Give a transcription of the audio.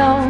alone.